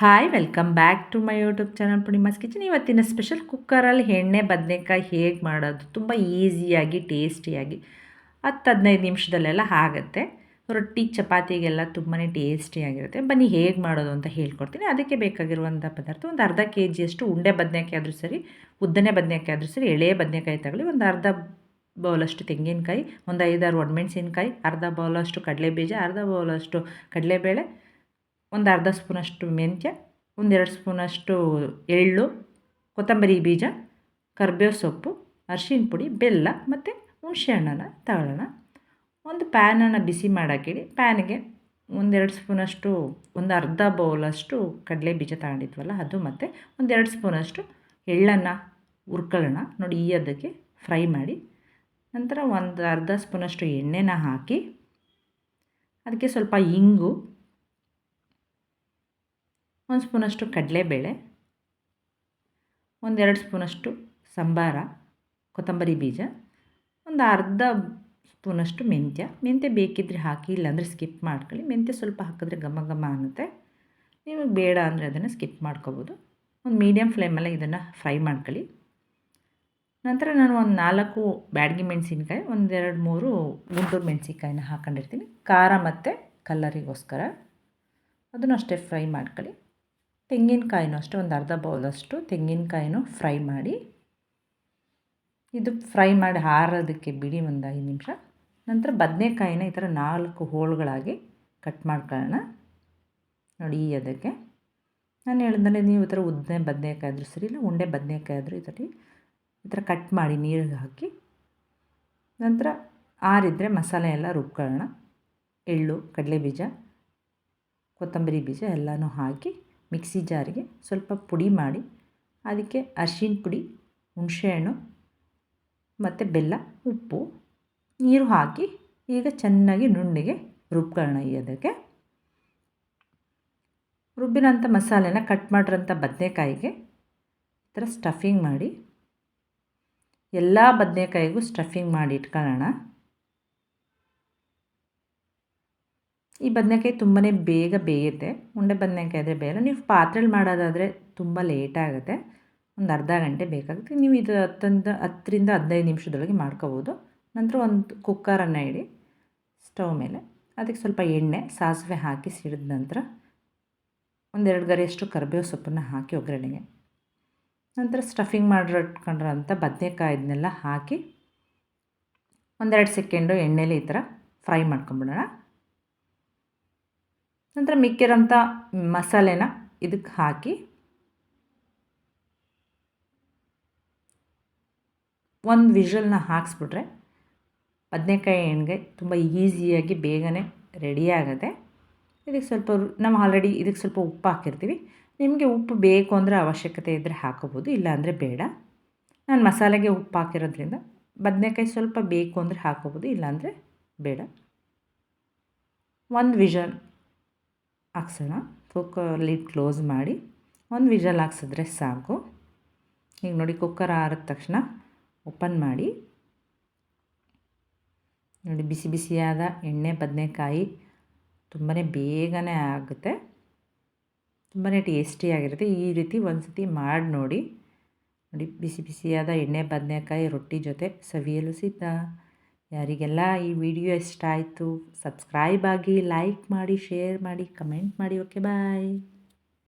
Hi welcome back to my YouTube channel Punima's kitchen ಇವತ್ತಿನ special ಕುಕ್ಕರಲ್ಲಿ ಎಣ್ಣೆ, ಬದನೆಕಾಯಿ ಹೇಗೆ ಮಾಡೋದು? ತುಂಬ ಈಸಿಯಾಗಿ ಟೇಸ್ಟಿಯಾಗಿ ಹತ್ತು ಹದಿನೈದು ನಿಮಿಷದಲ್ಲೆಲ್ಲ ಆಗುತ್ತೆ. ರೊಟ್ಟಿ, ಚಪಾತಿಗೆಲ್ಲ ತುಂಬಾ ಟೇಸ್ಟಿಯಾಗಿರುತ್ತೆ ಬನ್ನಿ ಹೇಗೆ ಮಾಡೋದು ಅಂತ ಹೇಳ್ಕೊಡ್ತೀನಿ. ಅದಕ್ಕೆ ಬೇಕಾಗಿರುವಂಥ ಪದಾರ್ಥ ಒಂದು ಅರ್ಧ ಕೆ ಜಿಯಷ್ಟು ಉಂಡೆ ಬದನೆಕಾಯಿ ಆದರೂ ಸರಿ, ಉದ್ದನೆ ಬದನೆಕಾಯಿ ಆದರೂ ಸರಿ, ಎಳೆ ಬದನೆಕಾಯಿ ತಗೊಳ್ಳಿ. ಒಂದು ಅರ್ಧ ಬೌಲಷ್ಟು ತೆಂಗಿನಕಾಯಿ, ಒಂದು ಐದಾರು ಒಣಮೆಣಸಿನಕಾಯಿ, ಅರ್ಧ ಬೌಲಷ್ಟು ಕಡಲೆಬೀಜ, ಅರ್ಧ ಬೌಲಷ್ಟು ಕಡಲೆಬೇಳೆ ಒಂದು ಅರ್ಧ ಸ್ಪೂನಷ್ಟು ಮೆಂತ್ಯ ಒಂದೆರಡು ಸ್ಪೂನಷ್ಟು ಎಳ್ಳು, ಕೊತ್ತಂಬರಿ ಬೀಜ, ಕರ್ಬೇವು ಸೊಪ್ಪು ಅರ್ಶಿಣ ಪುಡಿ, ಬೆಲ್ಲ ಮತ್ತು ಹುಣಸೆ ಹಣ್ಣನ್ನು ತಗೊಳ್ಳೋಣ. ಒಂದು ಪ್ಯಾನನ್ನು ಬಿಸಿ ಮಾಡೋಕ್ಕಿಡಿ ಪ್ಯಾನ್ಗೆ ಒಂದೆರಡು ಸ್ಪೂನಷ್ಟು, ಒಂದು ಅರ್ಧ ಬೌಲಷ್ಟು ಕಡಲೆ ಬೀಜ ತಗೊಂಡಿದ್ವಲ್ಲ ಅದು ಮತ್ತು ಒಂದೆರಡು ಸ್ಪೂನಷ್ಟು ಎಳ್ಳನ್ನು ಹುರ್ಕೊಳ್ಳೋಣ. ನೋಡಿ ಈ ಅದಕ್ಕೆ ಫ್ರೈ ಮಾಡಿ. ನಂತರ ಒಂದು ಅರ್ಧ ಸ್ಪೂನಷ್ಟು ಎಣ್ಣೆನ ಹಾಕಿ, ಅದಕ್ಕೆ ಸ್ವಲ್ಪ ಇಂಗು ಒಂದು ಸ್ಪೂನಷ್ಟು ಕಡಲೆಬೇಳೆ, ಒಂದೆರಡು ಸ್ಪೂನಷ್ಟು ಸಂಬಾರ, ಕೊತ್ತಂಬರಿ ಬೀಜ, ಒಂದು ಅರ್ಧ ಸ್ಪೂನಷ್ಟು ಮೆಂತ್ಯ. ಮೆಂತ್ಯ ಬೇಕಿದ್ದರೆ ಹಾಕಿ, ಇಲ್ಲಾಂದರೆ ಸ್ಕಿಪ್ ಮಾಡ್ಕೊಳ್ಳಿ. ಮೆಂತ್ಯ ಸ್ವಲ್ಪ ಹಾಕಿದ್ರೆ ಘಮ ಘಮ ಅನ್ನುತ್ತೆ. ನಿಮಗೆ ಬೇಡ ಅಂದರೆ ಅದನ್ನು ಸ್ಕಿಪ್ ಮಾಡ್ಕೋಬೋದು. ಒಂದು ಮೀಡಿಯಮ್ ಫ್ಲೇಮಲ್ಲೇ ಇದನ್ನು ಫ್ರೈ ಮಾಡ್ಕೊಳ್ಳಿ. ನಂತರ ನಾನು ಒಂದು ನಾಲ್ಕು ಬ್ಯಾಡಗಿ ಮೆಣಸಿನ್ಕಾಯಿ, ಒಂದೆರಡು ಮೂರು ಗುಂಟೂರು ಮೆಣಸಿನ್ಕಾಯಿನ ಹಾಕೊಂಡಿರ್ತೀನಿ. ಖಾರ ಮತ್ತು ಕಲ್ಲರಿಗೋಸ್ಕರ. ಅದನ್ನು ಅಷ್ಟೇ ಫ್ರೈ ಮಾಡ್ಕೊಳ್ಳಿ. ತೆಂಗಿನಕಾಯಿನೂ ಅಷ್ಟೇ, ಒಂದು ಅರ್ಧ ಬೌಲಷ್ಟು ತೆಂಗಿನಕಾಯಿನೂ ಫ್ರೈ ಮಾಡಿ, ಇದು ಫ್ರೈ ಮಾಡಿ ಹಾರೋದಕ್ಕೆ ಬಿಡಿ ಒಂದು ಐದು ನಿಮಿಷ. ನಂತರ ಬದನೆಕಾಯಿನ ಈ ಥರ ನಾಲ್ಕು ಹೋಳುಗಳಾಗಿ ಕಟ್ ಮಾಡ್ಕೊಳ್ಳೋಣ. ನೋಡಿ ಅದಕ್ಕೆ. ನಾನು ಹೇಳಿದ್ರೆ ನೀವು ಈ ಥರ ಉದ್ದನೆ ಬದನೆಕಾಯಿ ಆದರೂ ಸರಿ, ಇಲ್ಲ ಉಂಡೆ ಬದನೆಕಾಯಿ ಆದರೂ ಈ ಥರ ಈ ಥರ ಕಟ್ ಮಾಡಿ ನೀರಿಗೆ ಹಾಕಿ, ನಂತರ ಆರಿದ್ರೆ ಮಸಾಲೆ ಎಲ್ಲ ರುಬ್ಕೊಳ್ಳೋಣ. ಎಳ್ಳು ಕಡಲೆ ಬೀಜ ಕೊತ್ತಂಬರಿ ಬೀಜ ಎಲ್ಲನೂ ಹಾಕಿ ಮಿಕ್ಸಿ ಜಾರಿಗೆ ಸ್ವಲ್ಪ ಪುಡಿ ಮಾಡಿ, ಅದಕ್ಕೆ ಅರ್ಶಿನ ಪುಡಿ, ಹುಣಸೆಹಣ್ಣು ಮತ್ತು ಬೆಲ್ಲ, ಉಪ್ಪು, ನೀರು ಹಾಕಿ ಈಗ ಚೆನ್ನಾಗಿ ನುಣ್ಣಗೆ ರುಬ್ಕೊಳ್ಳೋಣ ಈ ಅದಕ್ಕೆ. ರುಬ್ಬಿರೋಂಥ ಮಸಾಲೆನ ಕಟ್ ಮಾಡಿರೋಂಥ ಬದನೆಕಾಯಿಗೆ ಈ ಥರ ಸ್ಟಫಿಂಗ್ ಮಾಡಿ, ಎಲ್ಲ ಬದನೆಕಾಯಿಗೂ ಸ್ಟಫಿಂಗ್ ಮಾಡಿ ಇಟ್ಕೊಳ್ಳೋಣ. ಈ ಬದನೆಕಾಯಿ ತುಂಬಾ ಬೇಗ ಬೇಯುತ್ತೆ. ಉಂಡೆ ಬದನೆಕಾಯಿ ಆದರೆ ಬೇಯಲ್ಲ ನೀವು ಪಾತ್ರೆಲಿ ಮಾಡೋದಾದರೆ ತುಂಬ ಲೇಟ್ ಆಗುತ್ತೆ. ಒಂದು ಅರ್ಧ ಗಂಟೆ ಬೇಕಾಗುತ್ತೆ. ನೀವು ಇದು ಹತ್ತೊಂದು ಹತ್ತರಿಂದ ಹದಿನೈದು ನಿಮಿಷದೊಳಗೆ ಮಾಡ್ಕೋಬೋದು. ನಂತರ ಒಂದು ಕುಕ್ಕರನ್ನು ಇಡಿ ಸ್ಟವ್ ಮೇಲೆ. ಅದಕ್ಕೆ ಸ್ವಲ್ಪ ಎಣ್ಣೆ, ಸಾಸಿವೆ ಹಾಕಿ ಸಿಡಿದ ನಂತರ ಒಂದೆರಡು ಗರಿಯಷ್ಟು ಕರಿಬೇವು ಸೊಪ್ಪನ್ನು ಹಾಕಿ ಒಗ್ಗರಣೆಗೆ. ನಂತರ ಸ್ಟಫಿಂಗ್ ಮಾಡಿರೋಕೊಂಡಿರೋಂಥ ಬದನೆಕಾಯಿದನ್ನೆಲ್ಲ ಹಾಕಿ ಒಂದೆರಡು ಸೆಕೆಂಡು ಎಣ್ಣೆಲಿ ಈ ಥರ ಫ್ರೈ ಮಾಡ್ಕೊಂಬಿಡೋಣ. ನಂತರ ಮಿಕ್ಕಿರೋಂಥ ಮಸಾಲೆನ ಇದಕ್ಕೆ ಹಾಕಿ ಒಂದು ವಿಷಲ್ನ ಹಾಕ್ಸ್ಬಿಟ್ರೆ ಬದನೆಕಾಯಿ ಎಣ್ಣೆಗೆ ತುಂಬ ಈಸಿಯಾಗಿ ಬೇಗನೆ ರೆಡಿ ಆಗುತ್ತೆ. ಇದಕ್ಕೆ ಸ್ವಲ್ಪ ನಾವು ಆಲ್ರೆಡಿ ಇದಕ್ಕೆ ಸ್ವಲ್ಪ ಉಪ್ಪು ಹಾಕಿರ್ತೀವಿ. ನಿಮಗೆ ಉಪ್ಪು ಬೇಕು ಅಂದರೆ ಅವಶ್ಯಕತೆ ಇದ್ದರೆ ಹಾಕೋಬೋದು ಇಲ್ಲಾಂದರೆ ಬೇಡ. ನಾನು ಮಸಾಲೆಗೆ ಉಪ್ಪು ಹಾಕಿರೋದ್ರಿಂದ ಬದನೆಕಾಯಿ ಸ್ವಲ್ಪ ಬೇಕು ಅಂದರೆ ಹಾಕೋಬೋದು ಇಲ್ಲಾಂದರೆ ಬೇಡ. ಒಂದು ವಿಷಲ್ ಹಾಕ್ಸೋಣ. ಕುಕ್ಕರ್ ಲಿಡ್ ಕ್ಲೋಸ್ ಮಾಡಿ ಒಂದು ವಿಜಲ್ ಹಾಕ್ಸಿದ್ರೆ ಸಾಕು. ಈಗ ನೋಡಿ ಕುಕ್ಕರ್ ಆರಿದ ತಕ್ಷಣ ಓಪನ್ ಮಾಡಿ. ನೋಡಿ ಬಿಸಿ ಬಿಸಿಯಾದ ಎಣ್ಣೆ, ಬದನೆಕಾಯಿ ತುಂಬಾ ಬೇಗನೆ ಆಗುತ್ತೆ. ತುಂಬಾ ಟೇಸ್ಟಿಯಾಗಿರುತ್ತೆ ಈ ರೀತಿ ಒಂದು ಸತಿ ಮಾಡಿ ನೋಡಿ. ನೋಡಿ ಬಿಸಿ ಬಿಸಿಯಾದ ಎಣ್ಣೆ, ಬದನೆಕಾಯಿ, ರೊಟ್ಟಿ ಜೊತೆ ಸವಿಯಲು ಸಿದ್ಧ. ಯಾರಿಗೆಲ್ಲ ಈ ವಿಡಿಯೋ ಇಷ್ಟ ಆಯಿತು ಸಬ್ಸ್ಕ್ರೈಬ್ ಆಗಿ ಲೈಕ್ ಮಾಡಿ ಶೇರ್ ಮಾಡಿ ಕಮೆಂಟ್ ಮಾಡಿ. Okay bye